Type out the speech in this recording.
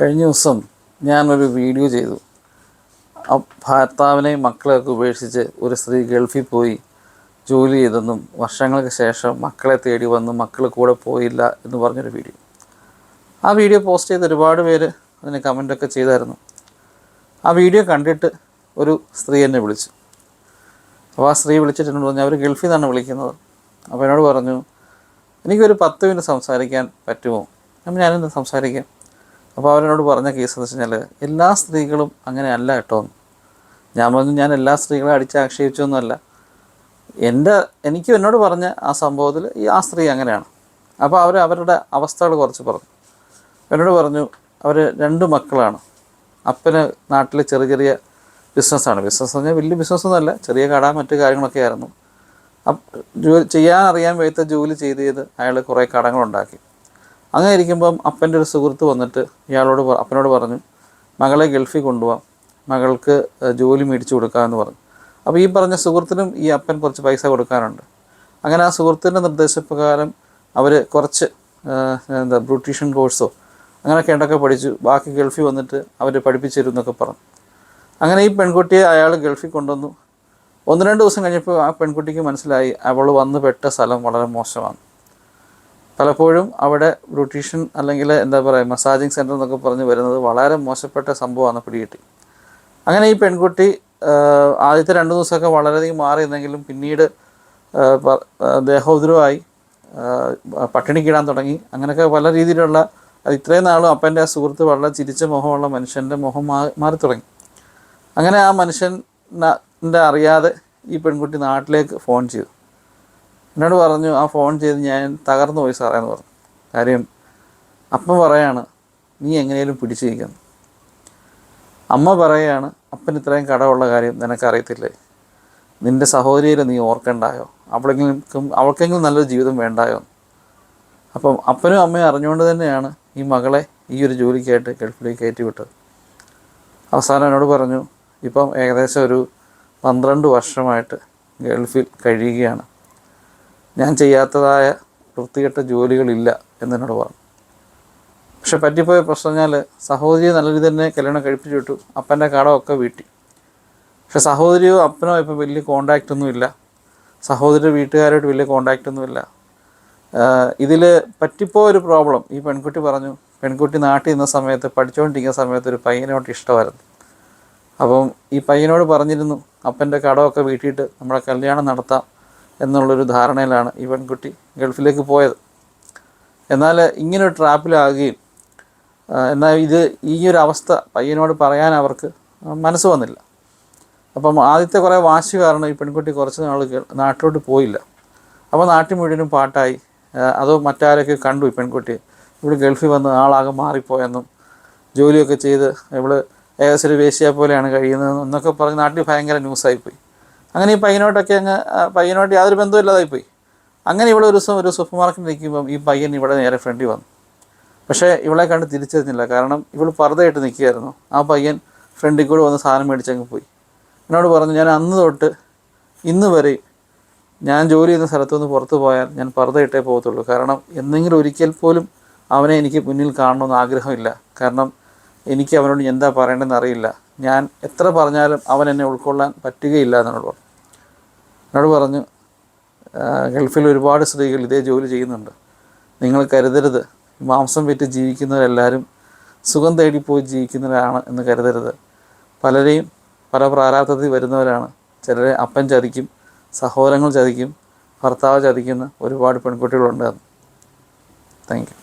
കഴിഞ്ഞ ദിവസം ഞാനൊരു വീഡിയോ ചെയ്തു. ആ ഭർത്താവിനെയും മക്കളെയൊക്കെ ഉപേക്ഷിച്ച് ഒരു സ്ത്രീ ഗൾഫിൽ പോയി ജോലി ചെയ്തെന്നും വർഷങ്ങൾക്ക് ശേഷം മക്കളെ തേടി വന്ന് മക്കൾ കൂടെ പോയില്ല എന്ന് പറഞ്ഞൊരു വീഡിയോ. ആ വീഡിയോ പോസ്റ്റ് ചെയ്ത് ഒരുപാട് പേര് അതിന് കമന്റൊക്കെ ചെയ്തായിരുന്നു. ആ വീഡിയോ കണ്ടിട്ട് ഒരു സ്ത്രീ എന്നെ വിളിച്ചു. അപ്പോൾ ആ സ്ത്രീ വിളിച്ചിട്ട് എന്നോട് പറഞ്ഞു അവർ ഗൾഫിൽ നിന്നാണ് വിളിക്കുന്നത്. അപ്പോൾ എന്നോട് പറഞ്ഞു എനിക്കൊരു പത്ത് മിനിറ്റ് സംസാരിക്കാൻ പറ്റുമോ? അപ്പം ഞാനിന്ന് സംസാരിക്കാം? അപ്പോൾ അവരോട് പറഞ്ഞ കേസ് എന്ന് വെച്ച് കഴിഞ്ഞാൽ എല്ലാ സ്ത്രീകളും അങ്ങനെ അല്ല കേട്ടോ. ഞാൻ പറഞ്ഞു ഞാൻ എല്ലാ സ്ത്രീകളെ അടിച്ച് ആക്ഷേപിച്ചൊന്നുമല്ല എന്റെ എനിക്ക് എന്നോട് പറഞ്ഞ ആ സംഭവത്തിൽ ഈ ആ സ്ത്രീ അങ്ങനെയാണ്. അപ്പോൾ അവർ അവരുടെ അവസ്ഥകൾ കുറച്ച് പറഞ്ഞു. എന്നോട് പറഞ്ഞു അവർ രണ്ട് മക്കളാണ്. അപ്പന് നാട്ടിൽ ചെറിയ ചെറിയ ബിസിനസ്സാണ് ബിസിനസ് പറഞ്ഞാൽ വലിയ ബിസിനസ്സൊന്നുമല്ല ചെറിയ കട മറ്റു കാര്യങ്ങളൊക്കെ ആയിരുന്നു. അപ്പം ജോലി ചെയ്യാൻ അറിയാൻ വയ്യാത്ത ജോലി ചെയ്ത് ചെയ്ത് അയാൾ കുറേ കടങ്ങളുണ്ടാക്കി. അങ്ങനെ ഇരിക്കുമ്പം അപ്പന്റെ ഒരു സുഹൃത്ത് വന്നിട്ട് ഇയാളോട് അപ്പനോട് പറഞ്ഞു മകളെ ഗൾഫിൽ കൊണ്ടുപോകാം മകൾക്ക് ജോലി മേടിച്ചു കൊടുക്കാമെന്ന് പറഞ്ഞു. അപ്പോൾ ഈ പറഞ്ഞ സുഹൃത്തിനും ഈ അപ്പൻ കുറച്ച് പൈസ കൊടുക്കാനുണ്ട്. അങ്ങനെ ആ സുഹൃത്തിന്റെ നിർദ്ദേശപ്രകാരം അവർ കുറച്ച് എന്താ ബ്യൂട്ടീഷ്യൻ കോഴ്സോ അങ്ങനെയൊക്കെ ഉണ്ടൊക്കെ പഠിച്ചു. ബാക്കി ഗൾഫിൽ വന്നിട്ട് അവർ പഠിപ്പിച്ചു തരും എന്നൊക്കെ പറഞ്ഞു. അങ്ങനെ ഈ പെൺകുട്ടിയെ അയാൾ ഗൾഫിൽ കൊണ്ടുവന്നു. ഒന്ന് രണ്ട് ദിവസം കഴിഞ്ഞപ്പോൾ ആ പെൺകുട്ടിക്ക് മനസ്സിലായി അവൾ വന്ന് പെട്ട സ്ഥലം വളരെ മോശമാണ്. പലപ്പോഴും അവിടെ ബ്യൂട്ടീഷ്യൻ അല്ലെങ്കിൽ എന്താ പറയുക മസാജിങ് സെന്റർ എന്നൊക്കെ പറഞ്ഞ് വരുന്നത് വളരെ മോശപ്പെട്ട സംഭവമാണ് പിടികിട്ടി. അങ്ങനെ ഈ പെൺകുട്ടി ആദ്യത്തെ രണ്ട് ദിവസമൊക്കെ വളരെയധികം മാറി എന്നെങ്കിലും പിന്നീട് ആ, പട്ടിണി കീടാൻ തുടങ്ങി. അങ്ങനെയൊക്കെ പല രീതിയിലുള്ള ഇത്രയും നാളും അപ്പന്റെ ആ സുഹൃത്ത് വളരെ ചിരിച്ച മുഖമുള്ള മനുഷ്യന്റെ മുഖം മാറി തുടങ്ങി. അങ്ങനെ ആ മനുഷ്യന്റെ അറിയാതെ ഈ പെൺകുട്ടി നാട്ടിലേക്ക് ഫോൺ ചെയ്തു. എന്നോട് പറഞ്ഞു ആ ഫോൺ ചെയ്ത് ഞാൻ തകർന്നു പോയി സാറേ എന്ന് പറഞ്ഞു. കാര്യം അപ്പ പറയാണ് നീ എങ്ങനെയും പിടിച്ചു നിൽക്കുന്നു അമ്മ പറയാണ് അപ്പൻ ഇത്രയും കടമുള്ള കാര്യം നിനക്കറിയത്തില്ലേ? നിന്റെ സഹോദരിയെ നീ ഓർക്കണ്ടായോ? അവളെങ്കിലും അവൾക്കെങ്കിലും നല്ലൊരു ജീവിതം വേണ്ടായോ? അപ്പം അപ്പനും അമ്മയും അറിഞ്ഞുകൊണ്ട് തന്നെയാണ് ഈ മകളെ ഈ ഒരു ജോലിക്കായിട്ട് ഗൾഫിലേക്ക് കയറ്റി വിട്ടത്. അവസാനം എന്നോട് പറഞ്ഞു ഇപ്പം ഏകദേശം ഒരു പന്ത്രണ്ട് വർഷമായിട്ട് ഗൾഫിൽ കഴിയുകയാണ്. ഞാൻ ചെയ്യാത്തതായ വൃത്തികെട്ട ജോലികളില്ല എന്നോട് പറഞ്ഞു. പക്ഷെ പറ്റിപ്പോയ പ്രശ്നം പറഞ്ഞാൽ സഹോദരിയെ നല്ല രീതിയിൽ തന്നെ കല്യാണം കഴിപ്പിച്ചു വിട്ടു. അപ്പന്റെ കടമൊക്കെ വീട്ടി. പക്ഷെ സഹോദരിയോ അപ്പനോ ഇപ്പോൾ വലിയ കോണ്ടാക്റ്റ് ഒന്നുമില്ല സഹോദരി വീട്ടുകാരായിട്ട് വലിയ കോണ്ടാക്റ്റ് ഒന്നുമില്ല ഇതിൽ പറ്റിപ്പോയ ഒരു പ്രോബ്ലം ഈ പെൺകുട്ടി പറഞ്ഞു പെൺകുട്ടി നാട്ടിൽ നിന്ന സമയത്ത് പഠിച്ചുകൊണ്ടിരിക്കുന്ന സമയത്ത് ഒരു പയ്യനോട്ട് ഇഷ്ടമായിരുന്നു. അപ്പം ഈ പയ്യനോട് പറഞ്ഞിരുന്നു അപ്പന്റെ കടമൊക്കെ വീട്ടിയിട്ട് നമ്മുടെ കല്യാണം നടത്താം. എന്നുള്ളൊരു ധാരണയിലാണ് ഈ പെൺകുട്ടി ഗൾഫിലേക്ക് പോയത്. എന്നാൽ ഇങ്ങനെ ട്രാപ്പിലാകുകയും എന്നാൽ ഇത് ഈ ഒരു അവസ്ഥ പയ്യനോട് പറയാൻ അവർക്ക് മനസ്സ് വന്നില്ല. അപ്പം ആദ്യത്തെ കുറേ വാശി കാരണം ഈ പെൺകുട്ടി കുറച്ച് നാൾ നാട്ടിലോട്ട് പോയില്ല. അപ്പോൾ നാട്ടിൽ മുഴുവനും പാട്ടായി. അതോ മറ്റാരൊക്കെ കണ്ടു ഈ പെൺകുട്ടി ഇവിടെ ഗൾഫിൽ വന്ന് ആളാകെ മാറിപ്പോയെന്നും ജോലിയൊക്കെ ചെയ്ത് ഇവൾ ഏകദേശം ഒരു വേശ്യ പോലെയാണ് കഴിയുന്നത് എന്നൊക്കെ പറഞ്ഞ് നാട്ടിൽ ഭയങ്കര ന്യൂസായിപ്പോയി. അങ്ങനെ ഈ പയ്യനോട്ടൊക്കെ അങ്ങ് പയ്യനോട്ട് യാതൊരു ബന്ധമില്ലാതായിപ്പോയി അങ്ങനെ ഇവിടെ ഒരു ദിവസം ഒരു സൂപ്പർ മാർക്കറ്റിൽ നിൽക്കുമ്പം ഈ പയ്യൻ ഇവിടെ നേരെ ഫ്രണ്ടിൽ വന്നു. പക്ഷേ ഇവളെ കണ്ട് തിരിച്ചറിഞ്ഞില്ല. കാരണം ഇവൾ പർദ്ദയായിട്ട് നിൽക്കുകയായിരുന്നു. ആ പയ്യൻ ഫ്രണ്ടിൽ കൂടെ വന്ന് സാധനം മേടിച്ചങ്ങ് പോയി. എന്നോട് പറഞ്ഞു ഞാൻ അന്ന് തൊട്ട് ഇന്ന് വരെ ഞാൻ ജോലി ചെയ്യുന്ന സ്ഥലത്തു നിന്ന് പുറത്തു പോയാൽ ഞാൻ പർദ്ദയിട്ടേ പോകത്തുള്ളൂ. കാരണം എന്തെങ്കിലും ഒരിക്കൽ പോലും അവനെ എനിക്ക് മുന്നിൽ കാണണമെന്ന് ആഗ്രഹമില്ല. കാരണം എനിക്ക് അവനോട് എന്താ പറയേണ്ടതെന്ന് അറിയില്ല. ഞാൻ എത്ര പറഞ്ഞാലും അവൻ എന്നെ ഉൾക്കൊള്ളാൻ പറ്റുകയില്ല എന്നോട് പറഞ്ഞു. എന്നോട് പറഞ്ഞു "ആ, ഗൾഫിൽ ഒരുപാട് സ്ത്രീകൾ ഇതേ ജോലി ചെയ്യുന്നുണ്ട്. നിങ്ങൾ കരുതരുത്. മാംസം വിറ്റ് ജീവിക്കുന്നവരെല്ലാവരും സുഖം തേടിപ്പോയി ജീവിക്കുന്നവരാണ് എന്ന് കരുതരുത്. പലരെയും പല പ്രാരാബ്ധത്തിൽ വരുന്നവരാണ്. ചിലരെ അപ്പൻ ചതിക്കും സഹോദരങ്ങൾ ചതിക്കും ഭർത്താവ് ചതിക്കുന്ന ഒരുപാട് പെൺകുട്ടികളുണ്ട്. Thank you